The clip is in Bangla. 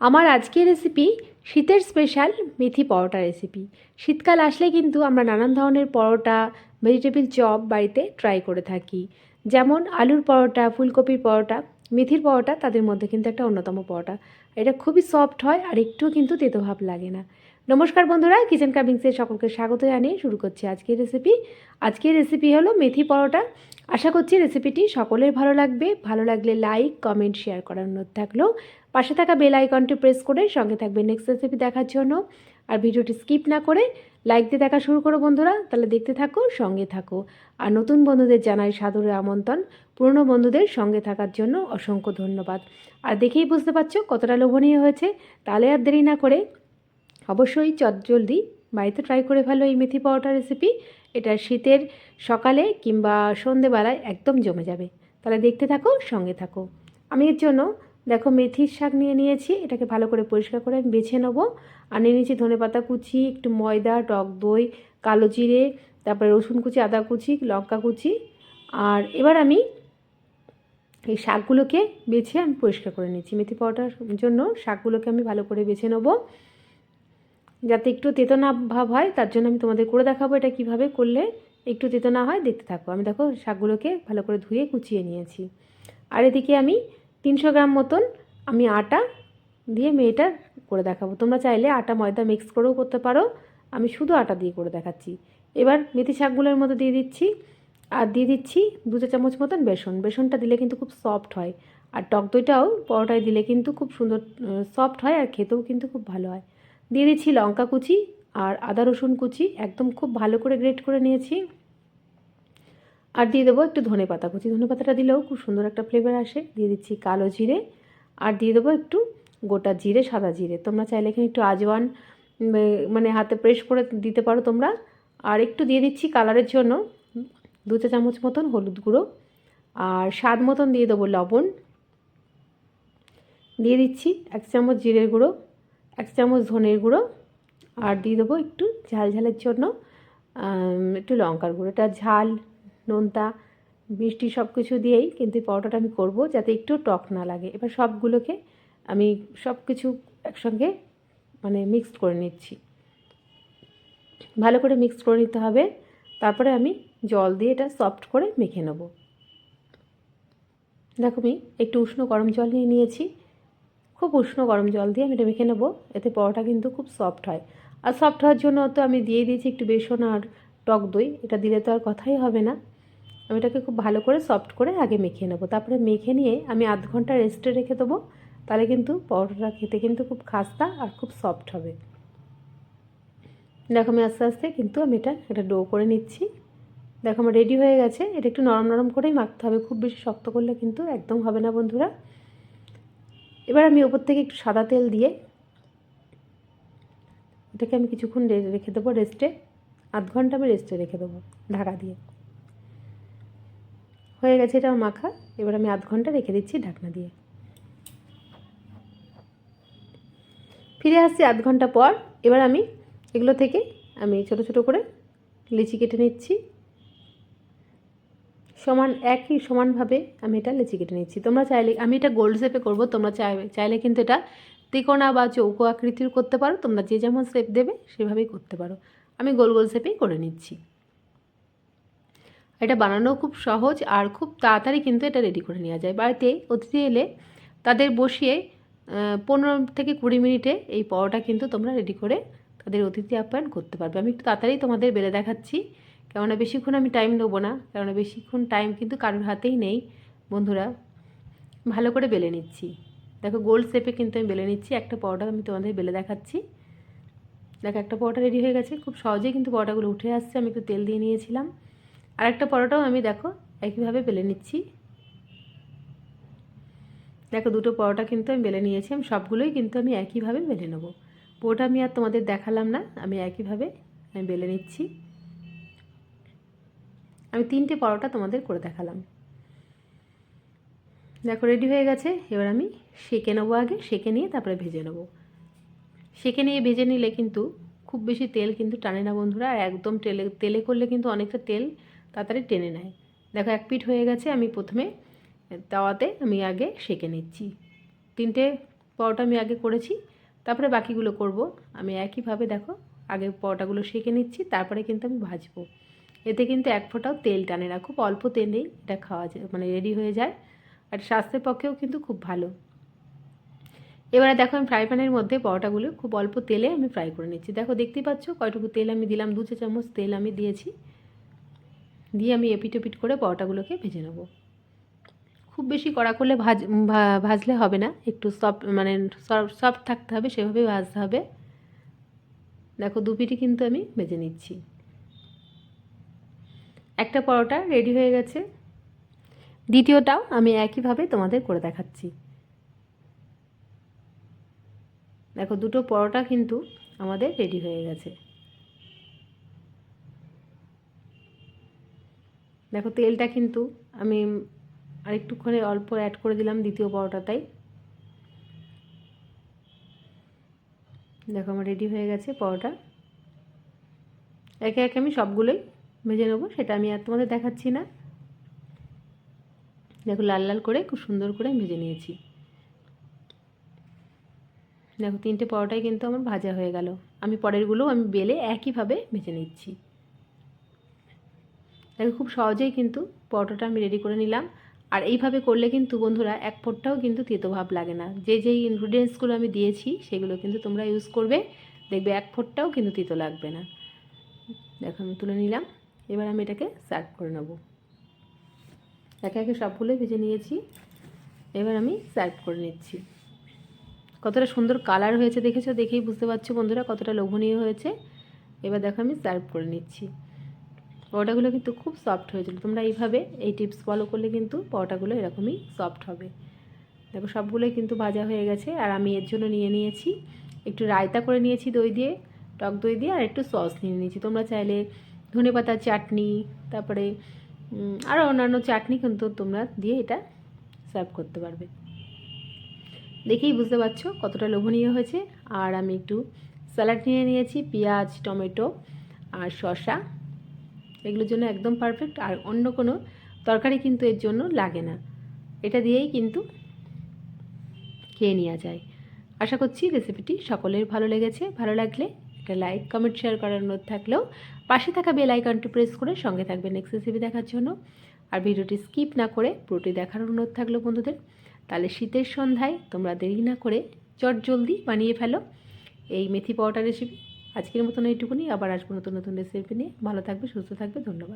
আমার আজকের রেসিপি শীতের স্পেশাল মেথি পরোটা রেসিপি শীতকাল আসলে কিন্তু আমরা নানান ধরনের পরোটা ভেজিটেবিল চপ বাড়িতে ট্রাই করে থাকি। যেমন আলুর পরোটা, ফুলকপির পরোটা, মেথির পরোটা তাদের মধ্যে কিন্তু একটা অন্যতম পরোটা। এটা খুবই সফট হয় আর একটুও কিন্তু তেতো ভাব লাগে না। নমস্কার বন্ধুরা কিচেন কাবিংসের সকলকে স্বাগত জানিয়ে শুরু করছি আজকের রেসিপি আজকের রেসিপি হলো মেথি পরোটা। আশা করছি রেসিপিটি সকলের ভালো লাগবে। ভালো লাগলে লাইক, কমেন্ট, শেয়ার করার অনুরোধ থাকল। পাশে থাকা বেল আইকনটি প্রেস করে সঙ্গে থাকবে নেক্সট রেসিপি দেখার জন্য। আর ভিডিওটি স্কিপ না করে লাইক দিয়ে দেখা শুরু করো বন্ধুরা। তাহলে দেখতে থাকো, সঙ্গে থাকো। আর নতুন বন্ধুদের জানাই সাদরের আমন্ত্রণ। পুরনো বন্ধুদের সঙ্গে থাকার জন্য অসংখ্য ধন্যবাদ। আর দেখেই বুঝতে পারছ কতটা লোভনীয় হয়েছে। তাহলে আর দেরি না করে অবশ্যই চটজলদি বাড়িতে ট্রাই করে ফেলো এই মেথি পরোটা রেসিপি এটা শীতের সকালে কিংবা সন্ধেবেলায় একদম জমে যাবে। তাহলে দেখতে থাকো, সঙ্গে থাকো। আমি এর জন্য, দেখো, মেথির শাক নিয়ে নিয়েছি। এটাকে ভালো করে পরিষ্কার করে আমি বেছে নেব। আর নিয়ে নিয়েছি ধনে পাতা কুচি, একটু ময়দা, টক দই, কালো জিরে, তারপরে রসুন কুচি, আদা কুচি, লঙ্কা কুচি। আর এবার আমি এই শাকগুলোকে বেছে আমি পরিষ্কার করে নিচ্ছি। মেথি পাউডার জন্য শাকগুলোকে আমি ভালো করে বেছে নেব। যাতে একটু তেতো না ভাব হয়, তার জন্য আমি তোমাদের করে দেখাবো এটা কীভাবে করলে একটু তেতো না হয়, দেখতে থাকো। আমি দেখো শাকগুলোকে ভালো করে ধুয়ে কুচিয়ে নিয়েছি। আর এদিকে আমি তিনশো গ্রাম মতন আমি আটা দিয়ে মেয়েটা করে দেখাবো। তোমরা চাইলে আটা ময়দা মিক্স করেও করতে পারো। আমি শুধু আটা দিয়ে করে দেখাচ্ছি। এবার মেথি শাকগুলোর মধ্যে দিয়ে দিচ্ছি, আর দিয়ে দিচ্ছি দু চা চামচ মতন বেসন। বেসনটা দিলে কিন্তু খুব সফট হয়। আর টক দইটাও, পরোটায় দিলে কিন্তু খুব সুন্দর সফট হয় আর খেতেও কিন্তু খুব ভালো হয়। দিয়ে দিচ্ছি লঙ্কা কুচি আর আদা রসুন কুচি, একদম খুব ভালো করে গ্রেট করে নিয়েছি। আর দিয়ে দেবো একটু ধনে পাতা কুচি। ধনে পাতাটা দিলেও খুব সুন্দর একটা ফ্লেভার আসে। দিয়ে দিচ্ছি কালো জিরে আর দিয়ে দেবো একটু গোটা জিরে, সাদা জিরে। তোমরা চাইলে এখানে একটু আজওয়ান মানে হাতে প্রেস করে দিতে পারো তোমরা। আর একটু দিয়ে দিচ্ছি কালারের জন্য দু চা চামচ মতন হলুদ গুঁড়ো আর স্বাদ মতন দিয়ে দেবো লবণ। দিয়ে দিচ্ছি এক চামচ জিরের গুঁড়ো। এক চামচ ধনের গুঁড়ো আর দিয়ে দেবো একটু ঝাল ঝালের জন্য একটু লঙ্কার গুঁড়ো। এটা ঝাল, নোনতা, মিষ্টি সব কিছু দিয়েই কিন্তু পরোটাটা আমি করব যাতে একটু টক না লাগে। এবার সবগুলোকে আমি সব কিছু একসঙ্গে মানে মিক্সড করে নিচ্ছি। ভালো করে মিক্সড করে নিতে হবে। তারপরে আমি জল দিয়ে এটা সফট করে মেখে নেব। দেখো আমি একটু উষ্ণ গরম জল নিয়ে নিয়েছি। খুব উষ্ণ গরম জল দিয়ে আমি এটা মেখে নেব। এতে পরোটা কিন্তু খুব সফট হয়। আর সফট হওয়ার জন্য তো আমি দিয়ে দিয়েছি একটু বেসন আর টক দই। এটা দিলে তো আর কথাই হবে না। আমি এটাকে খুব ভালো করে সফট করে আগে মেখে নেব। তারপরে মেখে নিয়ে আমি আধ ঘণ্টা রেস্টে রেখে দেবো। তাহলে কিন্তু পরোটাটা খেতে কিন্তু খুব খাস্তা আর খুব সফট হবে। দেখো আমি আস্তে আস্তে কিন্তু আমি এটা, একটা ডো করে নিচ্ছি। দেখো আমার রেডি হয়ে গেছে। এটা একটু নরম নরম করেই মাখতে হবে। খুব বেশি শক্ত করলে কিন্তু একদম হবে না বন্ধুরা। এবার আমি ওপর থেকে একটু সাদা তেল দিয়ে এটাকে আমি কিছুক্ষণ রেখে দেবো রেস্টে আধ ঘণ্টা আমি রেস্টে রেখে দেবো ঢাকা দিয়ে। হয়ে গেছে এটা মাখা। এবার আমি আধ ঘণ্টা রেখে দিচ্ছি ঢাকনা দিয়ে। ফিরে আসছি আধ ঘণ্টা পর। এবার আমি এগুলো থেকে আমি ছোট ছোট করে লিচি কেটে নিচ্ছি। সমান একই সমানভাবে আমি এটা লেচি কেটে নিচ্ছি। তোমরা চাইলে, আমি এটা গোল্ড শেপে করব, তোমরা চাইবে, চাইলে কিন্তু এটা ত্রিকোণা বা চৌকো আকৃতির করতে পারো, তোমরা যে যেমন শেপ দেবে সেভাবেই করতে পারো। আমি গোল গোল শেপেই করে নিচ্ছি। এটা বানানো খুব সহজ আর খুব তাড়াতাড়ি কিন্তু এটা রেডি করে নেওয়া যায়। বাড়িতে অতিথি এলে তাদের বসিয়ে পনেরো থেকে কুড়ি মিনিটে এই পরোটা কিন্তু তোমরা রেডি করে তাদের অতিথি আপ্যায়ন করতে পারবে। আমি একটু তাড়াতাড়ি তোমাদের বেলে দেখাচ্ছি। কেননা বেশিক্ষণ আমি টাইম নেব না, কেননা বেশিক্ষণ টাইম কিন্তু কারোর হাতেই নেই, বন্ধুরা। ভালো করে বেলে নিচ্ছি। দেখো গোল শেপে কিন্তু আমি বেলে নিচ্ছি, একটা পরোটা আমি তোমাদের বেলে দেখাচ্ছি। দেখো একটা পরোটা রেডি হয়ে গেছে, খুব সহজেই কিন্তু পরোটাগুলো উঠে আসছে, আমি একটু তেল দিয়ে নিয়েছিলাম। আর একটা পরোটাও আমি দেখো একইভাবে বেলে নিচ্ছি। দেখো দুটো পরোটা কিন্তু আমি বেলে নিয়েছি, আমি সবগুলোই কিন্তু আমি একইভাবে বেলে নেব। পোটা আমি আর তোমাদের দেখালাম না, আমি একইভাবে আমি বেলে নিচ্ছি। আমি তিনটে পরোটা তোমাদের করে দেখালাম। দেখো রেডি হয়ে গেছে। এবার আমি সেঁকে নেব আগে, সেঁকে নিয়ে তারপরে ভেজে নেব। সেঁকে নিয়ে ভেজে নিলে কিন্তু খুব বেশি তেল কিন্তু টানে না বন্ধুরা। আর একদম তেলে তেলে করলে কিন্তু অনেকটা তেল তাড়াতাড়ি টেনে নেয়। দেখো, এক পিঠ হয়ে গেছে। আমি প্রথমে তাওয়াতে আমি আগে সেঁকে নিচ্ছি। তিনটে পরোটা আমি আগে করেছি। তারপরে বাকিগুলো করব। আমি একইভাবে দেখো, আগে পরোটাগুলো সেঁকে নিচ্ছি। তারপরে কিন্তু আমি ভাজবো। এতে কিন্তু এক ফোঁটাও তেল টানে না, খুব অল্প তেলেই এটা খাওয়া যায় মানে রেডি হয়ে যায়। আর স্বাস্থ্যের পক্ষেও কিন্তু খুব ভালো। এবারে দেখো আমি ফ্রাই প্যানের মধ্যে পরোটাগুলো খুব অল্প তেলে আমি ফ্রাই করে নিচ্ছি। দেখো দেখতেই পাচ্ছ কয়টুকু তেল আমি দিলাম, দু চা চামচ তেল আমি দিয়েছি। দিয়ে আমি এপিট ওপিট করে পরোটাগুলোকে ভেজে নেব। খুব বেশি কড়া করলে ভাজ ভাজলে হবে না, একটু সফট মানে সফট থাকতে হবে সেভাবে ভাজতে হবে। দেখো দু পিঠি কিন্তু আমি ভেজে নিচ্ছি। একটা পরোটা রেডি হয়ে গেছে। দ্বিতীয়টাও আমি একইভাবে তোমাদের করে দেখাচ্ছি। দেখো, দুটো পরোটা কিন্তু আমাদের রেডি হয়ে গেছে। দেখো, তেলটা কিন্তু আমি আর একটুখানি অল্প অ্যাড করে দিলাম দ্বিতীয় পরোটাটাই। দেখো, আমার রেডি হয়ে গেছে পরোটা। একে একে আমি সবগুলোই ভেজে নেব, সেটা আমি আর তোমাদের দেখাচ্ছি না। দেখো লাল লাল করে, খুব সুন্দর করে ভেজে নিয়েছি। দেখো তিনটে পরোটাই কিন্তু আমার ভাজা হয়ে গেল। আমি পরেরগুলো আমি বেলে একইভাবে ভেজে নিচ্ছি। দেখো খুব সহজেই কিন্তু পরোটাটা আমি রেডি করে নিলাম। আর এইভাবে করলে কিন্তু বন্ধুরা এক ফোঁটাও কিন্তু তেতো ভাব লাগে না। যে যেই ইনগ্রিডিয়েন্টসগুলো আমি দিয়েছি, সেগুলো কিন্তু তোমরা ইউজ করবে, দেখবে এক ফোঁটাও কিন্তু তিতো লাগবে না। দেখো আমি তুলে নিলাম। এবার আমি এটাকে সার্ভ করে নেব। একে একে সবগুলোই ভেজে নিয়েছি। এবার আমি সার্ভ করে নিচ্ছি। কতটা সুন্দর কালার হয়েছে দেখেছ? দেখেই বুঝতে পারছ বন্ধুরা কতটা লোভনীয় হয়েছে। এবার দেখো আমি সার্ভ করে নিচ্ছি। পরোটাগুলো কিন্তু খুব সফট হয়েছিল। তোমরা এইভাবে এই টিপস ফলো করলে কিন্তু পরোটাগুলো এরকমই সফট হবে। দেখো সবগুলোই কিন্তু ভাজা হয়ে গেছে। আর আমি এর জন্য নিয়ে নিয়েছি একটু রায়তা করে নিয়েছি দই দিয়ে, টক দই দিয়ে, আর একটু সস নিয়ে নিয়েছি। তোমরা চাইলে ধনে পাতার চাটনি, তারপরে আরও অন্যান্য চাটনি কিন্তু তোমরা দিয়ে এটা সার্ভ করতে পারবে। দেখেই বুঝতে পারছ কতটা লোভনীয় হয়েছে। আর আমি একটু স্যালাড নিয়ে নিয়েছি, পেঁয়াজ, টমেটো আর শসা। এগুলোর জন্য একদম পারফেক্ট আর অন্য কোনো তরকারি কিন্তু এর জন্য লাগে না। এটা দিয়েই কিন্তু খেয়ে নেওয়া যায়। আশা করছি রেসিপিটি সকলের ভালো লেগেছে। ভালো লাগলে একটা লাইক কমেন্ট শেয়ার করার অনুরোধ থাকলেও পাশে থাকা বেল আইকনটি প্রেস করে সঙ্গে থাকবে নেক্সট রেসিপি দেখার জন্য। আর ভিডিওটি স্কিপ না করে পুরোটি দেখার অনুরোধ থাকল বন্ধুদের। তাহলে শীতের সন্ধ্যায় তোমরা দেরি না করে চট জলদি বানিয়ে ফেলো এই মেথি পাওয়াটা রেসিপি আজকের মতন এইটুকুনি, আবার আসব নতুন নতুন রেসিপি নিয়ে। ভালো থাকবে, সুস্থ থাকবে, ধন্যবাদ।